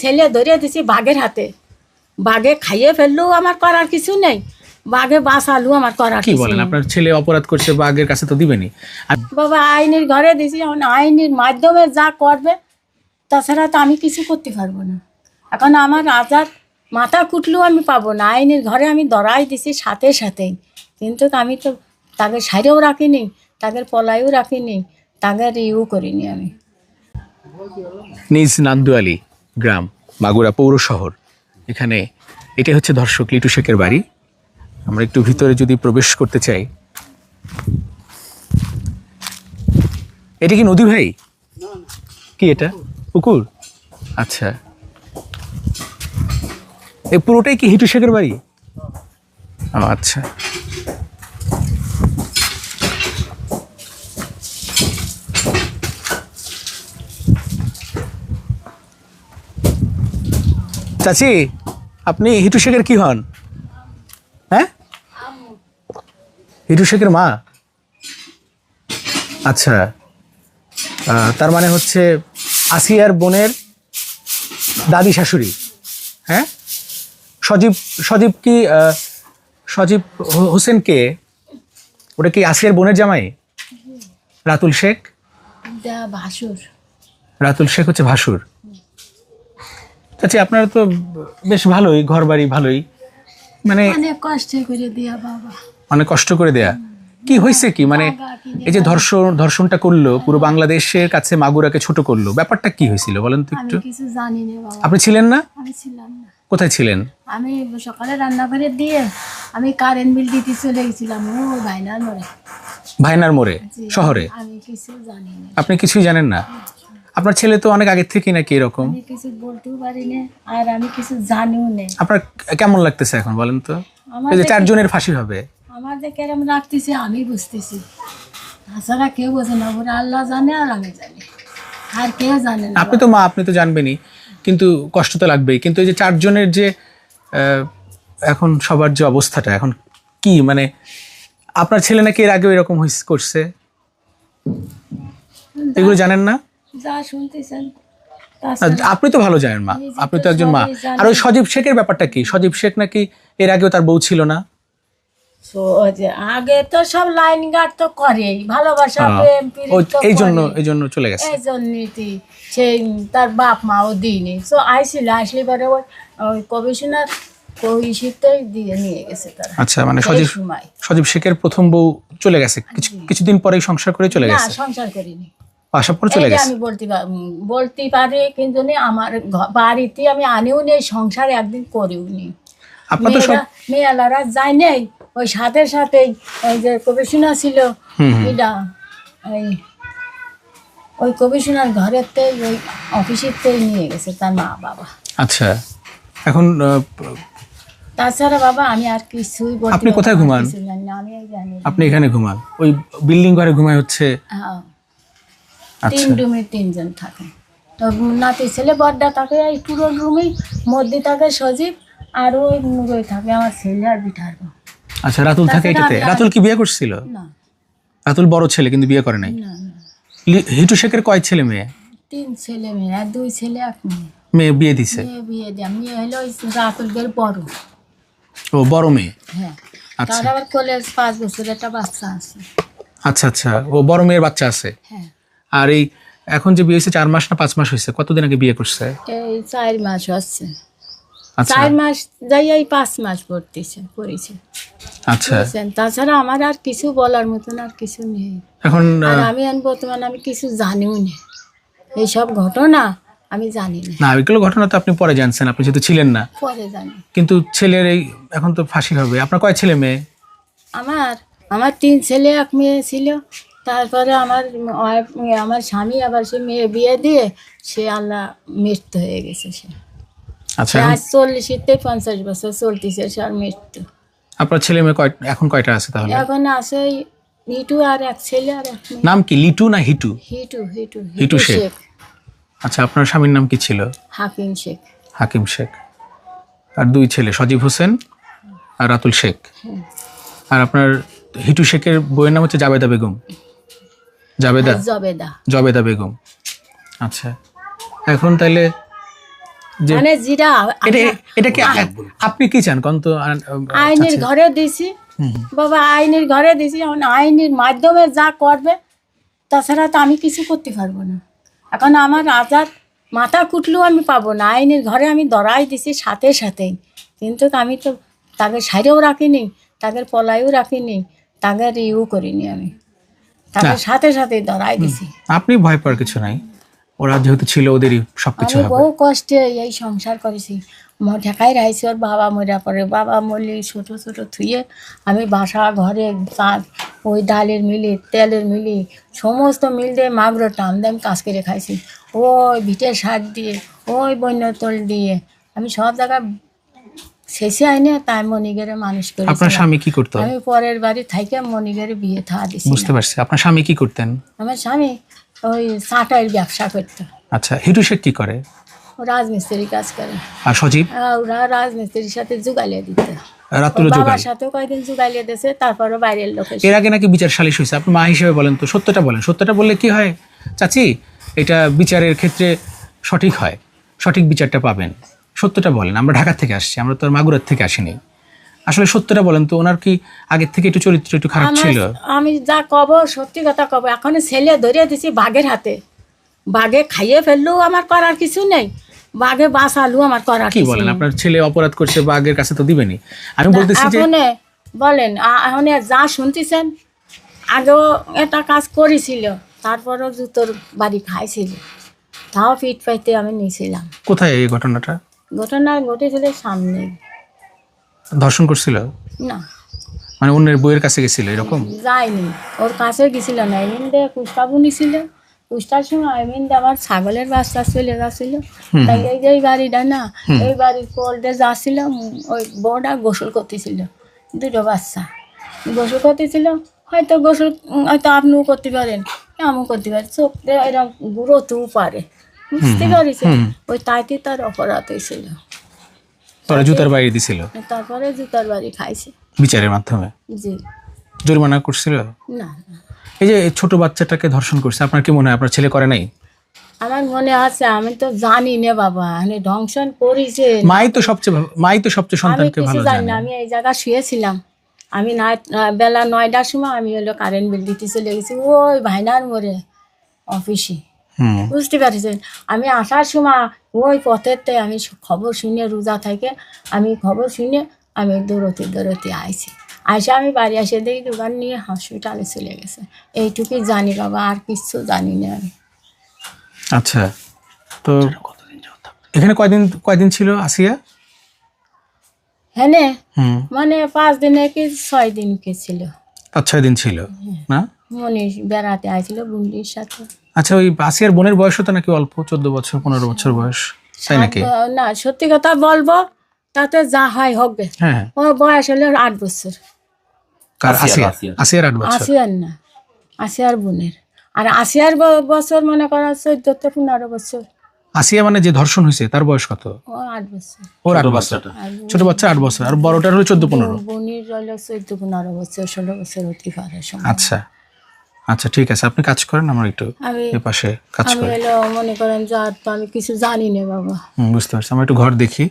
ছেলে ধরে দিছি বাঘের হাতে। বাঘে খাইয়ে ফেললেও আমার করার কিছু নেই। বাঘে বাঁচালেও আমার করার কি বলেন? আপনার ছেলে অপরাধ করছে বাঘের কাছে তো দিবেনি বাবা আইনের ঘরে দিছি এখন আইনের মাধ্যমে যা করবে তাছাড়া তো আমি কিছু করতে পারব না। এখন আমার আজাদ মাথা কুটলেও আমি পাবো না। আইনের ঘরে আমি দড়াই দিছি সাথে সাথেই। কিন্তু আমি তো তাকে সাইরেও রাখিনি তাদের পলাইও রাখিনি তাদের ইউ করিনি আমি। নিজ নান্দুয়ালি গ্রাম, মাগুরা পৌর শহর। এখানে এটা হচ্ছে ধর্ষক লিটু শেখের বাড়ি। আমরা একটু ভিতরে যদি প্রবেশ করতে চাই। এটা কি নদী ভাই? কি এটা? পুকুর? আচ্ছা। এই পুরোটাই কি হিটু শেখের বাড়ি? আচ্ছা। চাচি আপনি হিটু শেখের কি হন? হ্যাঁ? হিটু শেখের মা? আচ্ছা তার মানে হচ্ছে আসিয়ার বোনের দাদি শাশুড়ি। হ্যাঁ? সজীব সজীব কি সজীব হোসেন কে? ওটা কি আসিয়ার বোনের জামাই? রাতুল শেখ? ভাসুর রাতুল শেখ হচ্ছে ভাসুর। চাচি আপনারা তো বেশ ভালোই ঘর বাড়ি ভালোই। মানে অনেক কষ্ট করে দিয়া বাবা। অনেক কষ্ট করে দেয়া। কি হয়েছে কি? মানে এই যে ধর্ষণ ধর্ষণটা করল পুরো বাংলাদেশের কাছে মাগুরাকে ছোট করল ব্যাপারটা কি হয়েছিল বলেন তো একটু? কিছু জানি না বাবা। আপনি ছিলেন না? আমি ছিলাম না। কোথায় ছিলেন? আমি সকালে রান্না করে দিয়ে আমি কারেন্ট বিল দিতে চলে গেছিলাম। ও ভাইনা নড়ে ভাইনার মোড়ে? শহরে? আমি কিছু জানি না। আপনি কিছুই জানেন না? আপনার ছেলে তো অনেক আগের থেকে নাকি এরকম? আমি কিছু বলতেও পারি না আর আমি কিছু জানিও না। আপনার কেমন লাগতেছে এখন বলেন তো? এই যে চারজনের ফাঁসি হবে। আমার যে কেরম রাখতেছে আমি বুঝতেছি। তাছাড়া কেউ বোঝে না ওরা আল্লাহ জানে আর আমি জানি। আর কেউ জানে না। আপনি তো মা আপনি তো জানবেনই কিন্তু কষ্ট তো লাগবেই। কিন্তু এই যে চারজনের যে আহ, এখন সবার যে অবস্থাটা এখন কি মানে আপনার ছেলে নাকি এর আগেও এরকম করছে? এগুলো জানেন না? যা শুনতেছেন আপনি তো ভালো জানেন মা। আপনি তো একজন মা। আর ওই সজীব শেখের ব্যাপারটা কি? সজীব শেখ নাকি এর আগেও তার বউ ছিল না? আগে তো সব লাইন গার্ড তো ভালোবাসা হ্যাঁ। প্রেম ওই প্রীতি তো এই জন্য এই জন্য চলে গেছে। এই জন্যই সেই তার বাপ মাও দিইনি। তো আইছিল আসলে পরে ওই কমিশনার দিয়ে নিয়ে গেছে তারা। আচ্ছা মানে সজীব সজীব শেখের প্রথম বউ চলে গেছে। কিছু কিছুদিন পরেই সংসার করে চলে না গেছে? সংসার করিনি। আসার পর চলে গেছে? আমি বলতে বলতে পারি কিন্তু আমার বাড়িতে আমি আনিও নেই সংসার একদিন করিও নি আপনার তো সব মেয়েলারা যায় নেই। ওই সাথে সাথেই ওই যে কমিশনার ছিল। এটা ওই ওই কমিশনার ঘরেতেই ওই অফিসেতেই নিয়ে গেছে তার মা বাবা। আচ্ছা এখন তাছাড়া বাবা আমি আর কিছুই বলতে আপনি কোথায় ঘুমান? আমি জানি আপনি এখানে ঘুমান? ওই বিল্ডিং ঘরে ঘুমায় হচ্ছে? হ্যাঁ, তিন রুমে তিনজন থাকে। তো নাতি ছেলে বড়টা থাকে এই পুরো রুমেই মধ্যে থাকে সজীব আর ওই মুরই থাকে আমার ছেলে আর বিঠার আচ্ছা রাতুল থাকে এটাতে? রাতুল কি বিয়ে করছিল? না। রাতুল বড় ছেলে কিন্তু বিয়ে করে নাই? হিটু শেখের কয় ছেলে মেয়ে? তিন ছেলে মেয়ে আর দুই ছেলে এক মেয়ে। মেয়ে বিয়ে দিছে? মেয়ে বিয়ে দেয়। মেয়ে হলো রাতুলদের বড়। ও বড় মেয়ে? হ্যাঁ। আচ্ছা। তার আবার কলেজ পাঁচ বছর একটা বাচ্চা আছে। আচ্ছা আচ্ছা। ও বড় মেয়ের বাচ্চা আছে? হ্যাঁ। আর এই এখন যে বিয়ে হয়েছে চার মাস না পাঁচ মাস হয়েছে কতদিন আগে বিয়ে করছে? এই চার মাস হচ্ছে। আচ্ছা। চার মাস যাই এই পাঁচ মাস পড়তেছে পড়েছে। আচ্ছা। তাছাড়া আমার আর কিছু বলার মতন আর কিছু নেই। এখন আমি বর্তমানে আমি কিছু জানিও না। এইসব ঘটনা আমি জানি না। না এগুলো ঘটনা তো আপনি পরে জানছেন আপনি যেহেতু ছিলেন না। পরে জানি। কিন্তু ছেলের এই এখন তো ফাঁসি হবে। আপনার কয় ছেলে মেয়ে? আমার আমার তিন ছেলে এক মেয়ে ছিল। তারপরে আমার আমার স্বামী আবার সে মেয়ে বিয়ে দিয়ে সে আল্লাহ মৃত্যু হয়ে গেছে সে। আচ্ছা আজ চল্লিশতে পঞ্চাশ বছর চলতেছে সে আর মৃত্যু। আপনার ছেলে মেয়ে কয় এখন কয়টা আছে তাহলে? এখন আছে হিটু আর এক ছেলে আর এক মেয়ে। নাম কি লিটু না হিটু? হিটু হিটু হিটু শেখ। আচ্ছা আপনার স্বামীর নাম কি ছিল? হাকিম শেখ। হাকিম শেখ। আর দুই ছেলে সজীব হোসেন আর রাতুল শেখ। আর আপনার হিটু শেখের বইয়ের নাম হচ্ছে জাবেদা বেগম। জাবেদা? জবেদা। জবেদা বেগম। আচ্ছা। এখন তাইলে যে মানে যেটা এটা এটা কি আপনি কি চান? কোন তো আইনের ঘরে দিছি। বাবা আইনের ঘরে দিছি। এখন আইনের মাধ্যমে যা করবে তাছাড়া তো আমি কিছু করতে পারব না। এখন আমার আজাদ মাথা কুটলেও আমি পাবো না। আইনের ঘরে আমি দড়াই দিছি সাথে সাথেই। কিন্তু আমি তো তাকে সাইরেও রাখিনি তাদের পলাইও রাখিনি তাদের ইউ করিনি আমি। তাদের সাথে সাথেই দড়াই দিছি আপনি ভয় পাওয়ার কিছু নাই। ওরা যেহেতু ছিল ওদেরই সবকিছু আমি হবে। বহু কষ্টে এই সংসার করেছি। ঢাকায় রাইছি ওর বাবা মরা পরে। বাবা মরলে ছোট ছোট থুয়ে আমি বাসা ঘরে চাল ওই ডালের মিলি তেলের মিলি সমস্ত মিল দিয়ে মাগুর টান দিয়ে আমি কাজ করে খাইছি। ওই ভিটের সার দিয়ে ওই বন্যতল দিয়ে আমি সব জায়গায় শেষে আইনে তাই মনিগেরে মানুষ আপনার স্বামী কি করতো? আমি পরের বাড়ি থাইকে মনিগেরে বিয়ে থা দিছি বুঝতে পারছি। আপনার স্বামী কি করতেন? আমার স্বামী ওই চাটাইয়ের ব্যবসা করতো। আচ্ছা হিটু শেখ কি করে? রাজমিস্ত্রি কাজ করে। আর সজীব? ওরা রাজমিস্ত্রির সাথে জুগালিয়ে দিতে। রাতুল যোগান বাবার সাথেও কয়েকদিন জুগালিয়ে দিয়েছে তারপরে বাইরের লোক এর আগে নাকি বিচার সালিশ হয়েছে। আপনি মা হিসেবে বলেন তো সত্যটা বলেন। সত্যটা বললে কি হয়? চাচি এটা বিচারের ক্ষেত্রে সঠিক হয়। সঠিক বিচারটা পাবেন। সত্যটা বলেন আমরা ঢাকা থেকে আসছি আমরা তো আর মাগুরার থেকে আসিনি। আসলে সত্যটা বলেন তো ওনার কি আগের থেকে একটু চরিত্র একটু খারাপ ছিল? আমি যা কব সত্যি কথা কব এখন ছেলে ধরে দিছি বাঘের হাতে। বাঘে খাইয়ে ফেললেও আমার করার কিছু নেই। বাঘে বাঁচালু আমার করার কি বলেন আপনার ছেলে অপরাধ করছে বাঘের কাছে তো দিবেনি। আমি বলতেছি যে বলেন এখন যা শুনতেছেন আগেও একটা কাজ করেছিল তারপরেও জুতোর বাড়ি খাইছিল। তাও পিঠ পাইতে আমি নিয়েছিলাম। কোথায় এই ঘটনাটা? ঘটনা ঘটেছিল সামনে? ধর্ষণ করছিল? না। মানে অন্যের বইয়ের কাছে গেছিল এরকম? যায়নি। ওর কাছে গেছিল না। এমনিতে কুষ্টাবু নিছিল কুষ্টার সময় এমনিতে আমার ছাগলের বাচ্চা চলে যাচ্ছিল তাই এই যে এই গাড়িটা না এই বাড়ির কোল্ডে যাচ্ছিল ওই বউটা গোসল করতেছিল। দুটো বাচ্চা। গোসল করতেছিল হয়তো গোসল হয়তো আপনিও করতে পারেন আমিও করতে পারি। চোখ এরকম গুঁড়ো তু পারে। বুঝতে পারিস? ওই তাইতে তার অপরাধ হয়েছিল। পরে জুতার বাইরে দিছিল? তারপরে জুতার বাড়ি খাইছে। বিচারের মাধ্যমে? জি। জরিমানা করছিল? না এই যে ছোট বাচ্চাটাকে ধর্ষণ করছে আপনার কি মনে হয়? আপনার ছেলে করে নাই? আমার মনে আছে আমি তো জানি না বাবা মানে ধ্বংসন করেছে। মাই তো সবচেয়ে মাই তো সবচেয়ে আমি সন্তানকে ভালো জানে না আমি এই জায়গায় শুয়েছিলাম। আমি না বেলা নয়টার সময় আমি হলো কারেন্ট বিল দিতে চলে গেছি। ওই ভাইনার মোড়ে অফিসে বুঝতে পারছেন? আমি আসার সময় ওই পথেতে আমি খবর শুনে রোজা থেকে আমি খবর শুনে আমি দৌড়তে দৌড়তে আইছি। আইসে আমি বাড়ি এসে দেখি দোকান নিয়ে হসপিটালে চলে গেছে। এইটুকুই জানি বাবা আর কিচ্ছু জানি না আমি। আচ্ছা তো এখানে কয়দিন কয়দিন ছিল আসিয়া? হ্যাঁ মানে পাঁচ দিনে কি ছয় দিন কে ছিল। পাঁচ ছয় দিন ছিল না? মনীষ বেড়াতে আইছিল বুন্ডির সাথে। আচ্ছা ওই আসিয়ার বোনের বয়স তো নাকি অল্প চোদ্দ বছর পনেরো বছর বয়স? তাই নাকি? না সত্যি কথা বলব তাতে যা হয় হবে। হ্যাঁ ওর বয়স হলো আট বছর। কার আসিয়া আসিয়ার? আট বছর? আসিয়ার না আসিয়ার বোনের। আর আসিয়ার বছর মনে করা চোদ্দ থেকে পনেরো বছর। আসিয়া মানে যে ধর্ষণ হয়েছে তার বয়স কত? আট বছর। ওর আট বছর। ছোট বাচ্চা আট বছর আর বড়টার হলো চোদ্দ পনেরো? বোনের হলো চোদ্দ পনেরো বছর ষোলো বছর হতে পারে সময় আচ্ছা। আচ্ছা ঠিক আছে আপনি কাজ করেন আমার একটু এই পাশে কাজ আমি করি। হলো মনে করেন যা আমি কিছু জানি না বাবা। বুঝতে পারছি আমরা একটু ঘর দেখি।